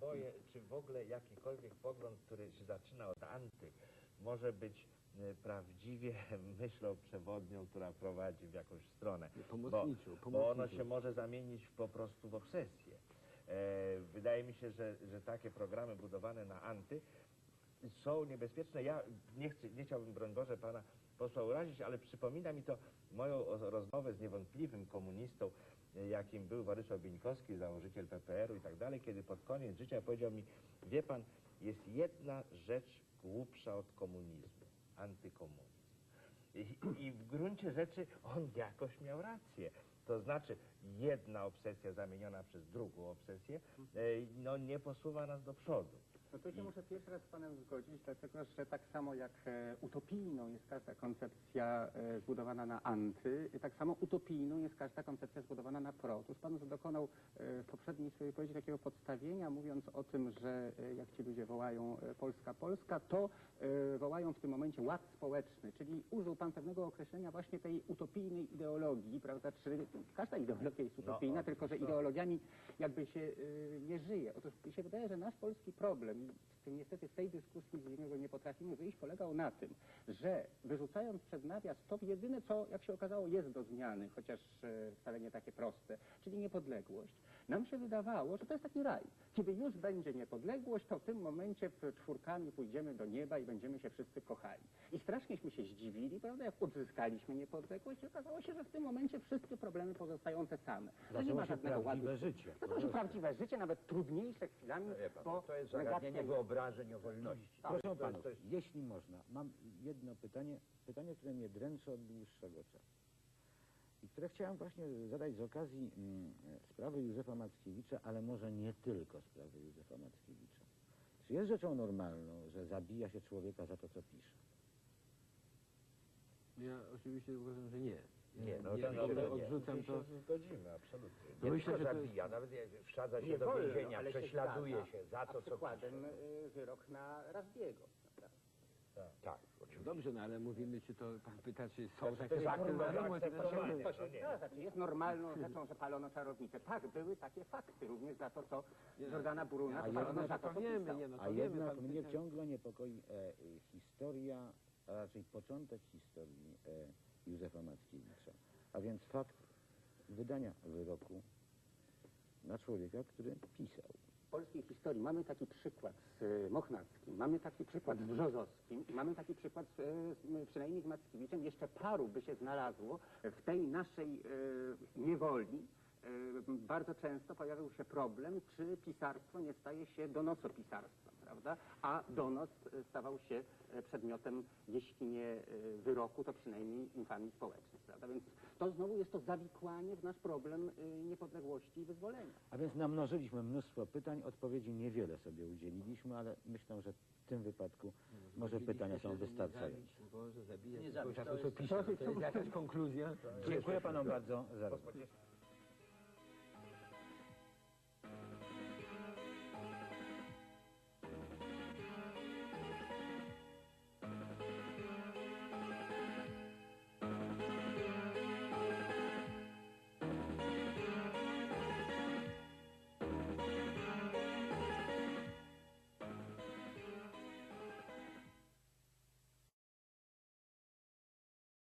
boję, czy w ogóle jakikolwiek pogląd, który się zaczyna od anty, może być e, prawdziwie myślą przewodnią, która prowadzi w jakąś stronę. Pomocniczą, bo, bo ono się może zamienić po prostu w obsesję. E, wydaje mi się, że, że takie programy budowane na anty są niebezpieczne. Ja nie, chcę, nie chciałbym, broń Boże, pana posła urazić, ale przypomina mi to moją rozmowę z niewątpliwym komunistą, e, jakim był Władysław Bieńkowski, założyciel PPR-u i tak dalej, kiedy pod koniec życia powiedział mi, wie pan, jest jedna rzecz głupsza od komunizmu, antykomunizm. I, I w gruncie rzeczy on jakoś miał rację. To znaczy jedna obsesja zamieniona przez drugą obsesję e, no, nie posuwa nas do przodu. No to się muszę pierwszy raz z panem zgodzić, dlatego że tak samo jak e, utopijną jest każda koncepcja e, zbudowana na anty, tak samo utopijną jest każda koncepcja zbudowana na pro. Otóż pan dokonał e, w poprzedniej swojej wypowiedzi takiego podstawienia, mówiąc o tym, że e, jak ci ludzie wołają e, Polska, Polska, to e, wołają w tym momencie ład społeczny, czyli użył pan pewnego określenia właśnie tej utopijnej ideologii, prawda, czy każda ideologia jest utopijna, No, tylko że no. ideologiami jakby się nie żyje. Otóż mi się wydaje, że nasz polski problem, niestety z tej dyskusji z niego nie potrafimy wyjść, polegał na tym, że wyrzucając przed nawias to jedyne, co jak się okazało jest do zmiany, chociaż e, wcale nie takie proste, czyli niepodległość, nam się wydawało, że to jest taki raj. Kiedy już będzie niepodległość, to w tym momencie w czwórkami pójdziemy do nieba i będziemy się wszyscy kochali. I strasznieśmy się zdziwili, prawda, jak odzyskaliśmy niepodległość i okazało się, że w tym momencie wszystkie problemy pozostają te same. Że nie ma się żadnego prawdziwe ładu. życie. Zaczęło się prawdziwe życie, nawet trudniejsze chwilami, Wie pan, bo to jest negacja zagadnienie wyobrażeń o wolności. Tak. Proszę To panów, to jest- jeśli można, mam jedno pytanie, pytanie, które mnie dręczy od dłuższego czasu. I które chciałem właśnie zadać z okazji mm, sprawy Józefa Mackiewicza, ale może nie tylko sprawy Józefa Mackiewicza. Czy jest rzeczą normalną, że zabija się człowieka za to, co pisze? Ja oczywiście uważam, że nie. Nie, no nie, no, to odrzucam nie, to. się zgodzimy, absolutnie. Nie Myślę, że to- zabija, nawet wsadza się Nie do wolno, więzienia, prześladuje się za to, co przykładem y, wyrok na Razbiego. prawda? Tak, oczywiście. Dobrze, no ale mówimy, czy to pan pyta, czy są Znaczy, takie jest fakty normalne, na rynku, czy akceptowalne. to To się zgadza, czy jest normalną rzeczą, że palono czarownicę. Tak, były takie fakty, również za to, co Jordana Bruna A palono jednak za to, to co wiemy, pisał. nie no, to A wiemy, jednak pan mnie pyta- ciągle niepokoi e, e, historia, a raczej początek historii e, Józefa Mackiewicza. A więc fakt wydania wyroku na człowieka, który pisał. W polskiej historii mamy taki przykład z y, Mochnackim, mamy taki przykład z Brzozowskim i mamy taki przykład z, z, przynajmniej z Mackiewiczem. Jeszcze paru by się znalazło w tej naszej y, niewoli. y, Bardzo często pojawił się problem, czy pisarstwo nie staje się donosopisarstwem, prawda? A donos y, stawał się y, przedmiotem, jeśli nie y, wyroku, to przynajmniej infamii społecznej, prawda? Więc to znowu jest to zawikłanie w nasz problem y, niepodległości i wyzwolenia. A więc namnożyliśmy mnóstwo pytań, odpowiedzi niewiele sobie udzieliliśmy, ale myślę, że w tym wypadku może pytania są wystarczające. Boże, Nie to jest-. To jest jakaś konkluzja. Dziękuję panom bardzo za rozmowę.